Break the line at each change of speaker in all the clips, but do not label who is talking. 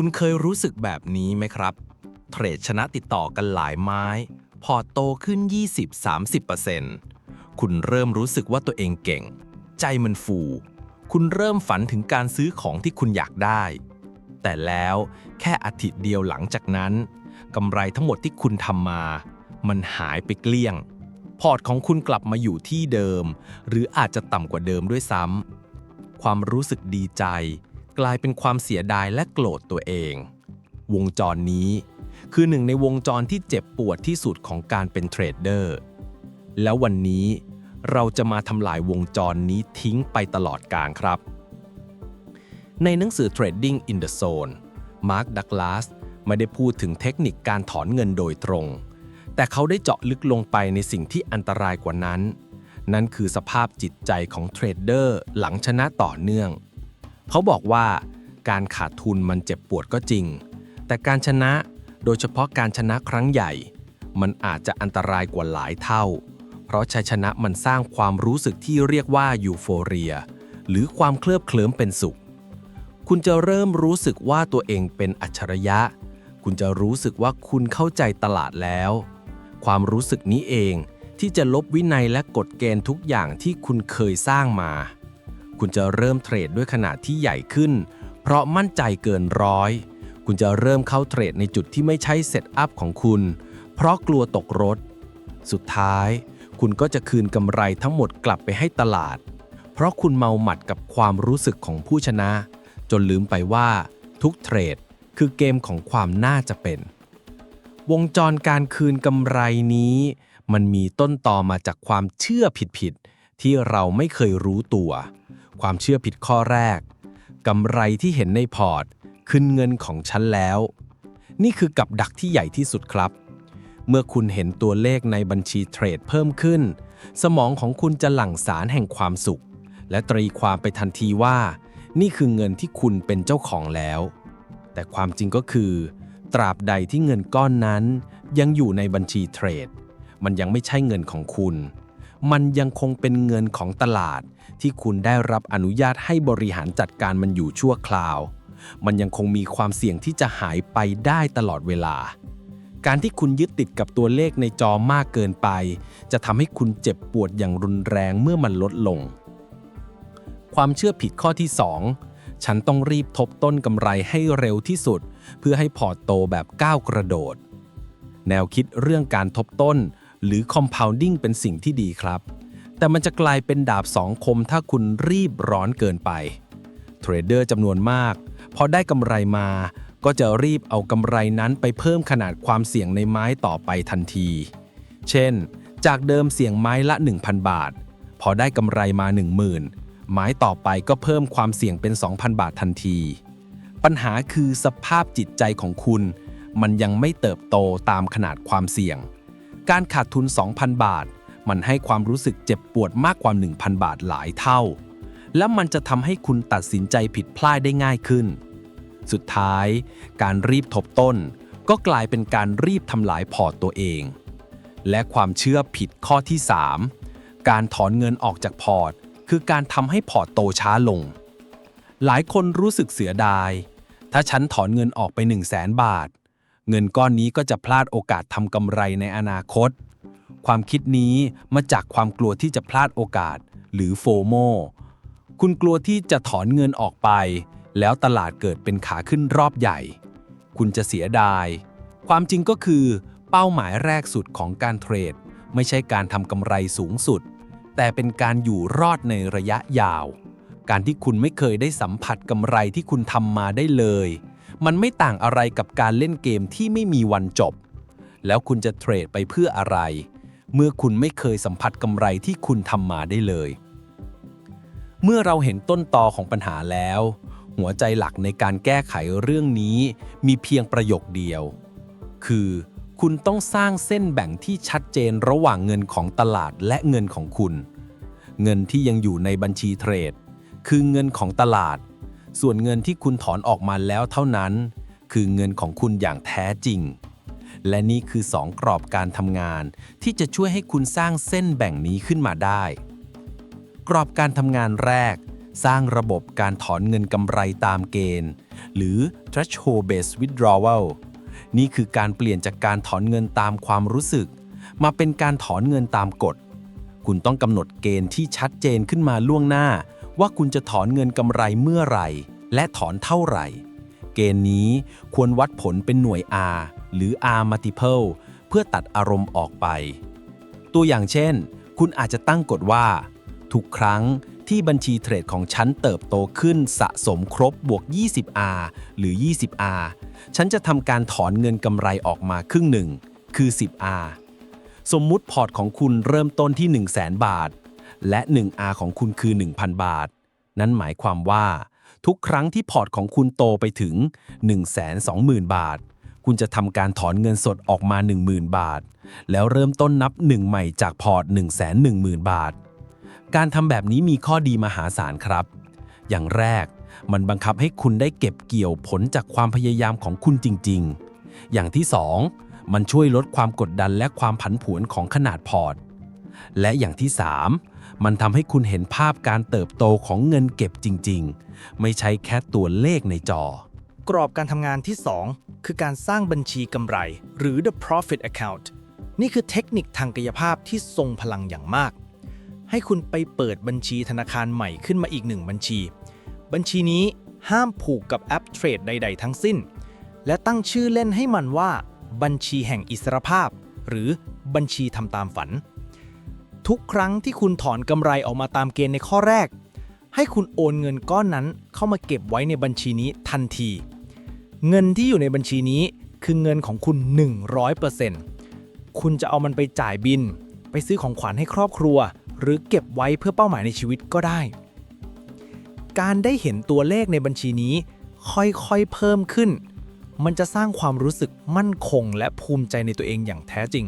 คุณเคยรู้สึกแบบนี้ไหมครับ เทรดชนะติดต่อกันหลายไม้ พอโตขึ้น 20-30%คุณเริ่มรู้สึกว่าตัวเองเก่ง ใจมันฟู คุณเริ่มฝันถึงการซื้อของที่คุณอยากได้ แต่แล้วแค่อาทิตย์เดียวหลังจากนั้นกำไรทั้งหมดที่คุณทำมา มันหายไปเกลี้ยง พอร์ตของคุณกลับมาอยู่ที่เดิม หรืออาจจะต่ำกว่าเดิมด้วยซ้ำความรู้สึกดีใจ กลายเป็นความเสียดายและโกรธตัวเอง วงจรนี้ คือหนึ่งในวงจรที่เจ็บปวดที่สุดของการเป็นเทรดเดอร์ แล้ววันนี้เราจะมาทำลายวงจรนี้ทิ้งไปตลอดกาลครับ ในหนังสือ Trading in the Zone มาร์คดักลาสไม่ได้พูดถึงเทคนิคการถอนเงินโดยตรง แต่เขาได้เจาะลึกลงไปในสิ่งที่อันตรายกว่านั้น นั่นคือสภาพจิตใจของเทรดเดอร์หลังชนะต่อเนื่อง เขาบอกว่าการขาดทุนมันเจ็บปวดก็จริง แต่การชนะโดยเฉพาะการชนะครั้งใหญ่ มันอาจจะอันตรายกว่าหลายเท่า เพราะชัยชนะมันสร้างความรู้สึกที่เรียกว่ายูโฟเรีย หรือความเคลิบเคลิ้มเป็นสุข คุณจะเริ่มรู้สึกว่าตัวเองเป็นอัจฉริยะ คุณจะรู้สึกว่าคุณเข้าใจตลาดแล้ว ความรู้สึกนี้เองที่จะลบวินัยและกฎเกณฑ์ทุกอย่างที่คุณเคยสร้างมา คุณจะเริ่มเทรดด้วยขนาดที่ใหญ่ขึ้น เพราะมั่นใจเกินร้อย คุณจะเริ่มเข้าเทรดในจุดที่ไม่ใช่เซตอัพของคุณ เพราะกลัวตกรถ สุดท้าย คุณก็จะคืนกำไรทั้งหมดกลับไปให้ตลาด เพราะคุณเมาหมัดกับความรู้สึกของผู้ชนะ จนลืมไปว่าทุกเทรดคือเกมของความน่าจะเป็น วงจรการคืนกำไรนี้ มันมีต้นตอมาจากความเชื่อผิดๆที่เราไม่เคยรู้ตัว ความเชื่อผิดข้อแรกกำไรที่เห็นในพอร์ตคืนเงินของฉันแล้ว นี่คือกับดักที่ใหญ่ที่สุดครับ เมื่อคุณเห็นตัวเลขในบัญชีเทรดเพิ่มขึ้น สมองของคุณจะหลั่งสารแห่งความสุข และตรีความไปทันทีว่า นี่คือเงินที่คุณเป็นเจ้าของแล้ว แต่ความจริงก็คือ ตราบใดที่เงินก้อนนั้น ยังอยู่ในบัญชีเทรด มันยังไม่ใช่เงินของคุณ มันยังคงเป็นเงินของตลาด ที่คุณได้รับอนุญาตให้บริหารจัดการมันอยู่ชั่วคราว มันยังคงมีความเสี่ยงที่จะหายไปได้ตลอดเวลา การที่คุณยึดติดกับตัวเลขในจอมากเกินไป จะทำให้คุณเจ็บปวดอย่างรุนแรงเมื่อมันลดลง ความเชื่อผิดข้อที่ 2 ฉันต้องรีบทบต้นกำไรให้เร็วที่สุด เพื่อให้พอร์ตโตแบบก้าวกระโดด แนวคิดเรื่องการทบต้น หรือ compounding เป็นสิ่งที่ดีครับ แต่มันจะกลายเป็นดาบสองคมถ้าคุณรีบร้อนเกินไป เทรดเดอร์จำนวนมาก พอได้กำไรมา ก็จะรีบเอากำไรนั้นไปเพิ่มขนาดความเสี่ยงในไม้ต่อไปทันที เช่น จากเดิมเสี่ยงไม้ละ 1,000 บาท พอได้กำไรมา 10,000 ไม้ต่อไปก็เพิ่มความเสี่ยงเป็น 2,000 บาททันที ปัญหาคือสภาพจิตใจของคุณ มันยังไม่เติบโตตามขนาดความเสี่ยง การขาดทุน 2,000 บาท มันให้ความรู้สึกเจ็บปวดมากกว่า 1,000 บาทหลายเท่า และมันจะทำให้คุณตัดสินใจผิดพลาดได้ง่ายขึ้น สุดท้าย การรีบทบต้น ก็กลายเป็นการรีบทำลายพอร์ตตัวเอง และความเชื่อผิดข้อที่ 3 การถอนเงินออกจากพอร์ต คือการทำให้พอร์ตโตช้าลง หลายคนรู้สึกเสียดาย ถ้าฉันถอนเงินออกไป 1 0 0 0 0แสนบาท เงินก้อนนี้ก็จะพลาดโอกาสทำกำไรในอนาคต ความคิดนี้มาจากความกลัวที่จะพลาดโอกาส หรือโฟโมคุณกลัวที่จะถอนเงินออกไป แล้วตลาดเกิดเป็นขาขึ้นรอบใหญ่ คุณจะเสียดาย ความจริงก็คือ เป้าหมายแรกสุดของการเทรด ไม่ใช่การทำกำไรสูงสุด แต่เป็นการอยู่รอดในระยะยาว การที่คุณไม่เคยได้สัมผัสกำไรที่คุณทำมาได้เลย มันไม่ต่างอะไรกับการเล่นเกมที่ไม่มีวันจบ แล้วคุณจะเทรดไปเพื่ออะไร เมื่อคุณไม่เคยสัมผัสกำไรที่คุณทำมาได้เลย เมื่อเราเห็นต้นตอของปัญหาแล้ว หัวใจหลักในการแก้ไขเรื่องนี้มีเพียงประโยคเดียว คือคุณต้องสร้างเส้นแบ่งที่ชัดเจนระหว่างเงินของตลาดและเงินของคุณ เงินที่ยังอยู่ในบัญชีเทรด คือเงินของตลาด ส่วนเงินที่คุณถอนออกมาแล้วเท่านั้น คือเงินของคุณอย่างแท้จริง และนี่คือสองกรอบการทำงาน ที่จะช่วยให้คุณสร้างเส้นแบ่งนี้ขึ้นมาได้ กรอบการทำงานแรก สร้างระบบการถอนเงินกำไรตามเกณฑ์ หรือ threshold based withdrawal นี่คือการเปลี่ยนจากการถอนเงินตามความรู้สึก มาเป็นการถอนเงินตามกฎ คุณต้องกำหนดเกณฑ์ที่ชัดเจนขึ้นมาล่วงหน้า ว่าคุณจะถอนเงินกำไรเมื่อไหร่ และถอนเท่าไหร่ เกณฑ์นี้ควรวัดผลเป็นหน่วย R หรือ R multiple เพื่อตัดอารมณ์ออกไป ตัวอย่างเช่น คุณอาจจะตั้งกฎว่า ทุกครั้งที่บัญชีเทรดของฉันเติบโตขึ้นสะสมครบบวก 20R หรือ 20R ฉันจะทำการถอนเงินกำไรออกมาครึ่งหนึ่ง คือ 10R สมมุติพอร์ตของคุณเริ่มต้นที่ 1 0 0 0 0 0 บาท และ 1R ของคุณคือ 1,000 บาท นั่นหมายความว่า ทุกครั้งที่พอร์ตของคุณโตไปถึง 120,000 บาท คุณจะทำการถอนเงินสดออกมา 10,000 บาท แล้วเริ่มต้นนับหนึ่งใหม่จากพอร์ต 110,000 บาท การทำแบบนี้มีข้อดีมหาศาลครับ อย่างแรกมันบังคับให้คุณได้เก็บเกี่ยวผลจากความพยายามของคุณจริง ๆ อย่างที่สองมันช่วยลดความกดดันและความผันผวนของขนาดพอร์ต และอย่างที่สา มันทำให้คุณเห็นภาพการเติบโตของเงินเก็บจริง ๆ ไม่ใช่แค่ตัวเลขในจอ
กรอบการทำงานที่ 2 คือการสร้างบัญชีกำไร หรือ the profit account นี่คือเทคนิคทางกายภาพที่ทรงพลังอย่างมาก ให้คุณไปเปิดบัญชีธนาคารใหม่ขึ้นมาอีกหนึ่งบัญชี บัญชีนี้ห้ามผูกกับแอปเทรดใด ๆ ทั้งสิ้น และตั้งชื่อเล่นให้มันว่า บัญชีแห่งอิสรภาพ หรือบัญชีทำตามฝัน ทุกครั้งที่คุณถอนกำไรออกมาตามเกณฑ์ในข้อแรก ให้คุณโอนเงินก้อนนั้นเข้ามาเก็บไว้ในบัญชีนี้ทันที เงินที่อยู่ในบัญชีนี้คือเงินของคุณ 100%คุณจะเอามันไปจ่ายบิน ไปซื้อของขวัญให้ครอบครัว หรือเก็บไว้เพื่อเป้าหมายในชีวิตก็ได้ การได้เห็นตัวเลขในบัญชีนี้ ค่อยๆเพิ่มขึ้น มันจะสร้างความรู้สึกมั่นคง และภูมิใจในตัวเองอย่างแท้จริง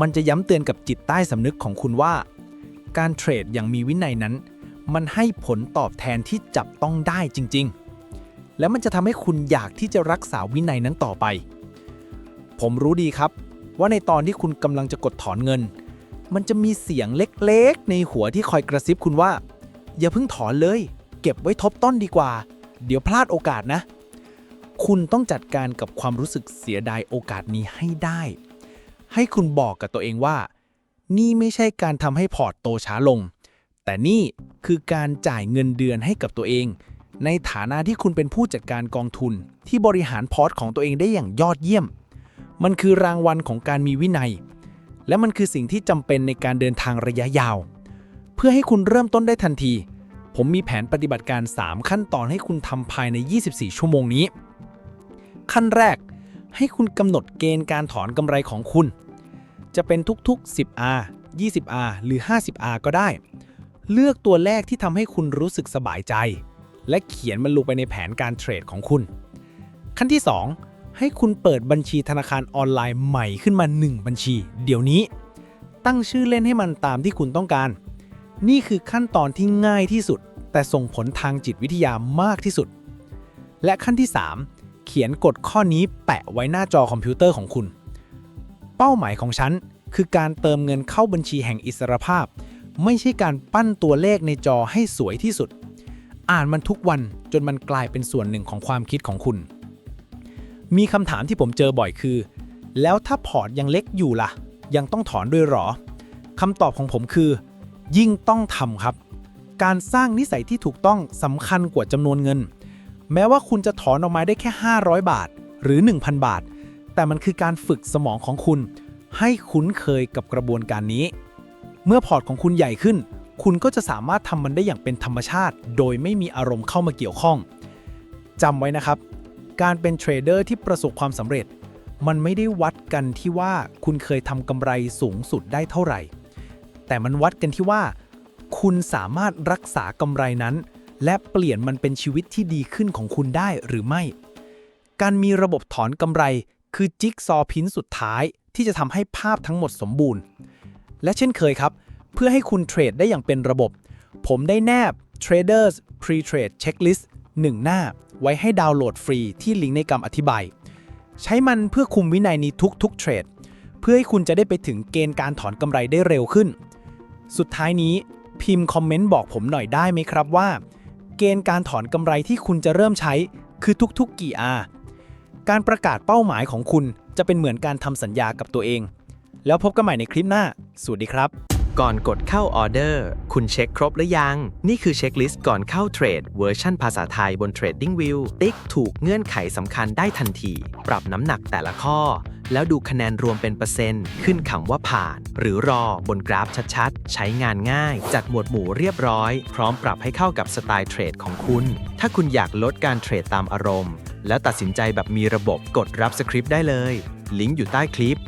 มันจะย้ำเตือนกับจิตใต้สำนึกของคุณว่า การเทรดอย่างมีวินัยนั้น มันให้ผลตอบแทนที่จับต้องได้จริง ๆ และมันจะทำให้คุณอยากที่จะรักษาวินัยนั้นต่อไป ผมรู้ดีครับ ว่าในตอนที่คุณกำลังจะกดถอนเงิน มันจะมีเสียงเล็กๆ ในหัวที่คอยกระซิบคุณว่า อย่าเพิ่งถอนเลย เก็บไว้ทบต้นดีกว่า เดี๋ยวพลาดโอกาสนะ คุณต้องจัดการกับความรู้สึกเสียดายโอกาสนี้ให้ได้ ให้คุณบอกกับตัวเองว่า นี่ไม่ใช่การทำให้พอร์ตโตช้าลง แต่นี่คือการจ่ายเงินเดือนให้กับตัวเอง ในฐานะที่คุณเป็นผู้จัดการกองทุนที่บริหารพอร์ตของตัวเองได้อย่างยอดเยี่ยม มันคือรางวัลของการมีวินัย และมันคือสิ่งที่จำเป็นในการเดินทางระยะยาว เพื่อให้คุณเริ่มต้นได้ทันที ผมมีแผนปฏิบัติการ 3 ขั้นตอนให้คุณทำภายใน 24 ชั่วโมงนี้ ขั้นแรก ให้คุณกำหนดเกณฑ์การถอนกำไรของคุณ จะเป็นทุกๆ 10R 20R หรือ 50R ก็ได้ เลือกตัวแรกที่ทำให้คุณรู้สึกสบายใจ และเขียนมันลงไปในแผนการเทรดของคุณ ขั้นที่ 2 ให้คุณเปิดบัญชีธนาคารออนไลน์ใหม่ขึ้นมา 1 บัญชี เดี๋ยวนี้ ตั้งชื่อเล่นให้มันตามที่คุณต้องการ นี่คือขั้นตอนที่ง่ายที่สุด แต่ส่งผลทางจิตวิทยามากที่สุด และขั้นที่ 3 เขียนกฎข้อนี้แปะไว้หน้าจอคอมพิวเตอร์ของคุณ เป้าหมายของฉันคือการเติมเงินเข้าบัญชีแห่งอิสรภาพ ไม่ใช่การปั้นตัวเลขในจอให้สวยที่สุด อ่านมันทุกวันจนมันกลายเป็นส่วนหนึ่งของความคิดของคุณ มีคำถามที่ผมเจอบ่อยคือ แล้วถ้าพอร์ตยังเล็กอยู่ล่ะ ยังต้องถอนด้วยหรอคำตอบของผมคือ ยิ่งต้องทำครับ การสร้างนิสัยที่ถูกต้องสำคัญกว่าจำนวนเงิน แม้ว่าคุณจะถอนออกมาได้แค่ 500 บาทหรือ 1,000 บาท แต่มันคือการฝึกสมองของคุณ ให้คุ้นเคยกับกระบวนการนี้ เมื่อพอร์ตของคุณใหญ่ขึ้น คุณก็จะสามารถทำมันได้อย่างเป็นธรรมชาติ โดยไม่มีอารมณ์เข้ามาเกี่ยวข้องจำไว้นะครับ การเป็นเทรดเดอร์ที่ประสบความสำเร็จ มันไม่ได้วัดกันที่ว่าคุณเคยทำกำไรสูงสุดได้เท่าไหร่ แต่มันวัดกันที่ว่า คุณสามารถรักษากำไรนั้น และเปลี่ยนมันเป็นชีวิตที่ดีขึ้นของคุณได้หรือไม่ การมีระบบถอนกำไร คือจิ๊กซอพินสุดท้ายที่จะทำให้ภาพทั้งหมดสมบูรณ์ และเช่นเคยครับ เพื่อให้คุณเทรดได้อย่างเป็นระบบ ผมได้แนบ Traders Pre-Trade Checklist 1 หน้า ไว้ให้ดาวน์โหลดฟรีที่ลิงก์ในคำอธิบาย ใช้มันเพื่อคุมวินัยนี้ทุกๆเทรด เพื่อให้คุณจะได้ไปถึงเกณฑ์การถอนกำไรได้เร็วขึ้น สุดท้ายนี้พิมพ์คอมเมนต์บอกผมหน่อยได้ไหมครับว่า เกณฑ์การถอนกำไรที่คุณจะเริ่มใช้ คือทุกๆกี่ R การประกาศเป้าหมายของคุณจะเป็นเหมือนการทำสัญญากับตัวเอง แล้วพบกันใหม่ในคลิปหน้า สวัสดีครับ
ก่อนกดเข้าออเดอร์ คุณเช็คครบหรือยัง นี่คือเช็คลิสต์ก่อนเข้าเทรดเวอร์ชันภาษาไทยบน TradingView ติ๊กถูกเงื่อนไขสำคัญได้ทันที ปรับน้ำหนักแต่ละข้อ แล้วดูคะแนนรวมเป็นเปอร์เซ็นต์ ขึ้นคำว่าผ่าน หรือรอบนกราฟชัดๆ ใช้งานง่าย จัดหมวดหมู่เรียบร้อย พร้อมปรับให้เข้ากับสไตล์เทรดของคุณ ถ้าคุณอยากลดการเทรดตามอารมณ์ แล้วตัดสินใจแบบมีระบบกดรับสคริปต์ได้เลย ลิงก์อยู่ใต้คลิป